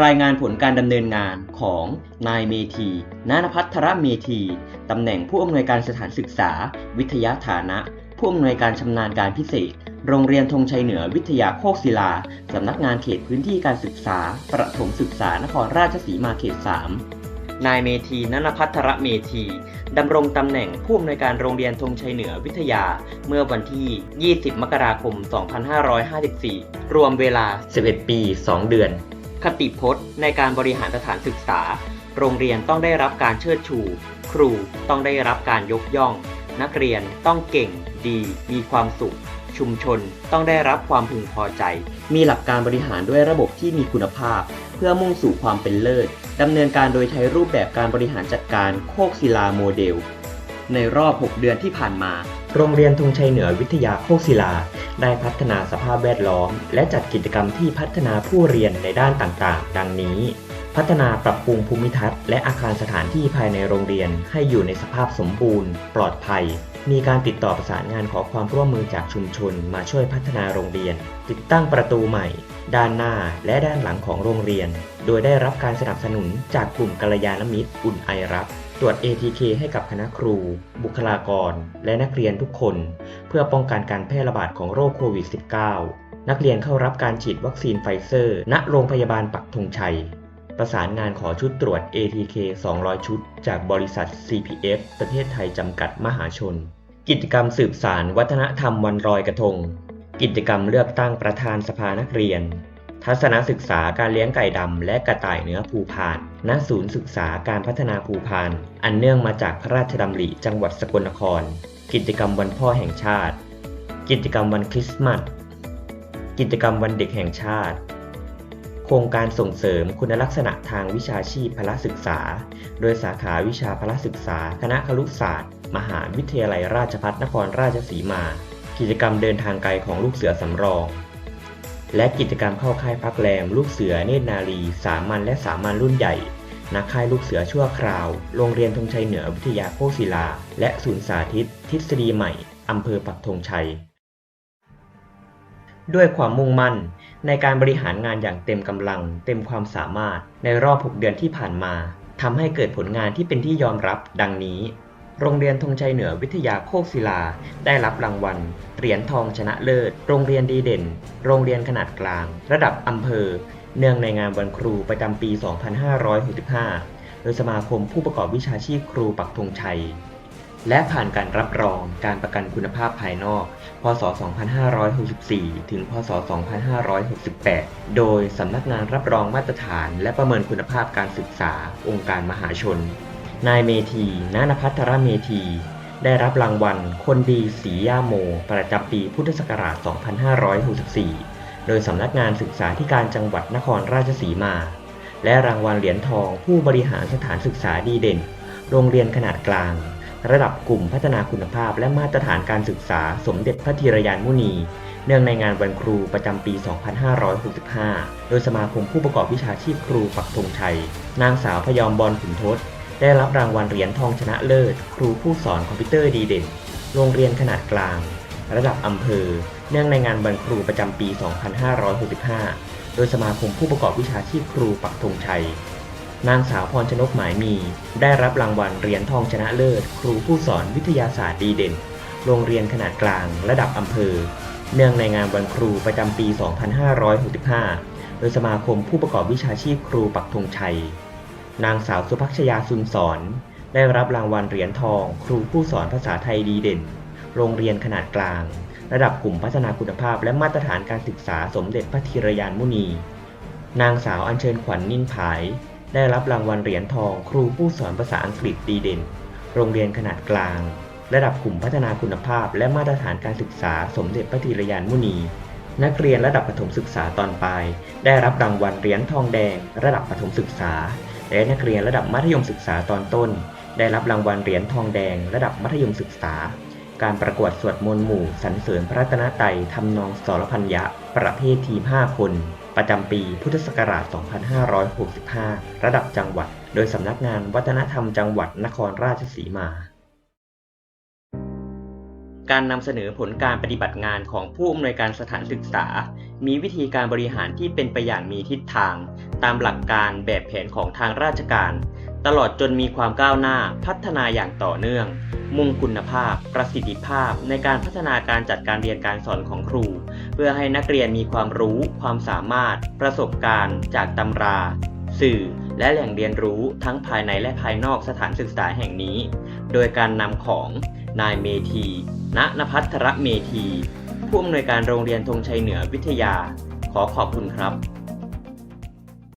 รายงานผลการดำเนินงานของนายเมธี นานพัทรเมธี ตำแหน่งผู้อำนวยการสถานศึกษา วิทยาฐานะ ผู้อำนวยการชำนาญการพิเศษ โรงเรียนธงชัยเหนือวิทยาโคกศิลา สำนักงานเขตพื้นที่การศึกษา ประถมศึกษานครราชสีมาเขต 3 นายเมธีนนพัทรเมธีดำรงตำแหน่งผู้อำนวยการโรงเรียนธงชัยเหนือวิทยา เมื่อวันที่ 20 มกราคม 2554 รวมเวลา 11 ปี 2 เดือน คติพจน์ ในการบริหารสถานศึกษา โรงเรียนต้องได้รับการเชิดชู ครูต้องได้รับการยกย่อง นักเรียนต้องเก่ง ดี มีความสุข ชุมชนต้องได้รับความพึงพอใจ มีหลักการบริหารด้วยระบบที่มีคุณภาพ เพื่อมุ่งสู่ความเป็นเลิศดำเนินการโดยใช้รูปแบบการบริหารจัดการโคกศิลาโมเดล ในรอบ 6 เดือนที่ผ่านมา โรงเรียนธงชัยเหนือวิทยาโคกศิลา ได้พัฒนาสภาพแวดล้อม และจัดกิจกรรมที่พัฒนาผู้เรียนในด้านต่างๆ ดังนี้ พัฒนาปรับปรุงภูมิทัศน์และอาคารสถานที่ภายในโรงเรียนให้อยู่ในสภาพสมบูรณ์ ปลอดภัย มีการติดต่อประสานงานขอความร่วมมือจากชุมชน มาช่วยพัฒนาโรงเรียน ติดตั้งประตูใหม่ ด้านหน้าและด้านหลังของโรงเรียน โดยได้รับการสนับสนุนจากกลุ่มกัลยาณมิตรอุ่นไอรัก ตรวจ ATK ให้กับคณะครู บุคลากร และนักเรียนทุกคน เพื่อป้องกันการแพร่ระบาดของโรคโควิด -19 นักเรียนเข้ารับการฉีดวัคซีนไฟเซอร์ ณ โรงพยาบาลปักธงชัย ประสานงานขอชุดตรวจ ATK 200 ชุด จากบริษัท CPF ประเทศไทยจำกัดมหาชน กิจกรรมสืบสารวัฒนธรรมวันลอยกระทง กิจกรรมเลือกตั้งประธานสภานักเรียน ทัศนศึกษาการเลี้ยงไก่ดำและกระต่ายเนื้อภูพาน ณ ศูนย์ศึกษาการพัฒนาภูพาน อันเนื่องมาจากพระราชดำริจังหวัดสกลนคร กิจกรรมวันพ่อแห่งชาติ กิจกรรมวันคริสต์มาส กิจกรรมวันเด็กแห่งชาติ โครงการส่งเสริมคุณลักษณะทางวิชาชีพพละศึกษา โดยสาขาวิชาพละศึกษา คณะครุศาสตร์ มหาวิทยาลัยราชภัฏนครราชสีมา กิจกรรมเดินทางไกลของลูกเสือสำรอง และกิจกรรมเข้าค่ายพักแรม ลูกเสือเนตรนารี สามัญและสามัญรุ่นใหญ่นักค่ายลูกเสือชั่วคราว โรงเรียนธงชัยเหนือวิทยาโคกศิลา และศูนย์สาธิต ทฤษฎีใหม่ อำเภอปักธงชัย ด้วยความมุ่งมั่น ในการบริหารงานอย่างเต็มกำลัง เต็มความสามารถในรอบ 6 เดือนที่ผ่านมาทำให้เกิดผลงานที่เป็นที่ยอมรับดังนี้ โรงเรียนธงชัยเหนือวิทยาโคกศิลา ได้รับรางวัล เหรียญทองชนะเลิศ โรงเรียนดีเด่น โรงเรียนขนาดกลาง ระดับอำเภอ เนื่องในงานวันครูประจำปี 2565 โดยสมาคมผู้ประกอบวิชาชีพครูปักธงชัย และผ่านการรับรองการประกันคุณภาพภายนอก พศ 2564 ถึง พศ 2568 โดยสำนักงานรับรองมาตรฐาน และประเมินคุณภาพการศึกษา องค์การมหาชน นายเมธีนานพัทรเมธี ได้รับรางวัล คนดีสีย่าโม ประจำปีพุทธศักราช 2564 โดยสำนักงานศึกษาธิการจังหวัดนครราชสีมา และรางวัลเหรียญทองผู้บริหารสถานศึกษาดีเด่น โรงเรียนขนาดกลาง ระดับกลุ่มพัฒนาคุณภาพและมาตรฐานการศึกษาสมเด็จพระธีรยานมุนี เนื่องในงานวันครูประจำปี 2565 โดยสมาคมผู้ประกอบวิชาชีพครูปักธงชัย นางสาวพยอมบอลขุนทศ ได้รับรางวัลเหรียญทองชนะเลิศ ครูผู้สอนคอมพิวเตอร์ดีเด่น โรงเรียนขนาดกลาง ระดับอำเภอ เนื่องในงานวันครูประจำปี 2565 โดยสมาคมผู้ประกอบวิชาชีพครูปักธงชัย นางสาวพรชนกหมายมี ได้รับรางวัลเหรียญทองชนะเลิศ ครูผู้สอนวิทยาศาสตร์ดีเด่น โรงเรียนขนาดกลาง ระดับอำเภอ เนื่องในงานวันครูประจำปี 2565 โดยสมาคมผู้ประกอบวิชาชีพครูปักธงชัย นางสาวสุภักชยาซุนสอน ได้รับรางวัลเหรียญทอง ครูผู้สอนภาษาไทยดีเด่น โรงเรียนขนาดกลาง ระดับกลุ่มพัฒนาคุณภาพ และมาตรฐานการศึกษาสมเด็จพระธีรยานมุนี นางสาวอัญเชิญขวัญนิ่นผาย ได้รับรางวัลเหรียญทอง ครูผู้สอนภาษาอังกฤษดีเด่น โรงเรียนขนาดกลาง ระดับกลุ่มพัฒนาคุณภาพ และมาตรฐานการศึกษาสมเด็จพระธีรยานมุนีนักเรียนระดับประถมศึกษาตอนปลาย ได้รับรางวัลเหรียญทองแดง ระดับประถมศึกษา และนักเรียนระดับมัธยมศึกษาตอนต้น ได้รับรางวัลเหรียญทองแดง ระดับมัธยมศึกษา การประกวดสวดมนต์หมู่สรรเสริญพระรัตนตรัยทำนองสรพัญญะ ประเภททีม 5 คน ประจำปีพุทธศักราช 2565 ระดับจังหวัด โดยสำนักงานวัฒนธรรมจังหวัดนครราชสีมา การนำเสนอผลการปฏิบัติงานของผู้อำนวยการสถานศึกษา มีวิธีการบริหารที่เป็นไปอย่างมีทิศทาง ตามหลักการแบบแผนของทางราชการ ตลอดจนมีความก้าวหน้าพัฒนาอย่างต่อเนื่อง มุ่งคุณภาพ ประสิทธิภาพ ในการพัฒนาการจัดการเรียนการสอนของครู เพื่อให้นักเรียนมีความรู้ ความสามารถ ประสบการณ์ จากตำรา สื่อ และแหล่งเรียนรู้ทั้งภายในและภายนอกสถานศึกษาแห่งนี้ โดยการนำของนายเมธี ณนภัทรเมธี ผู้อำนวยการโรงเรียนธงชัยเหนือวิทยา ขอขอบคุณครับ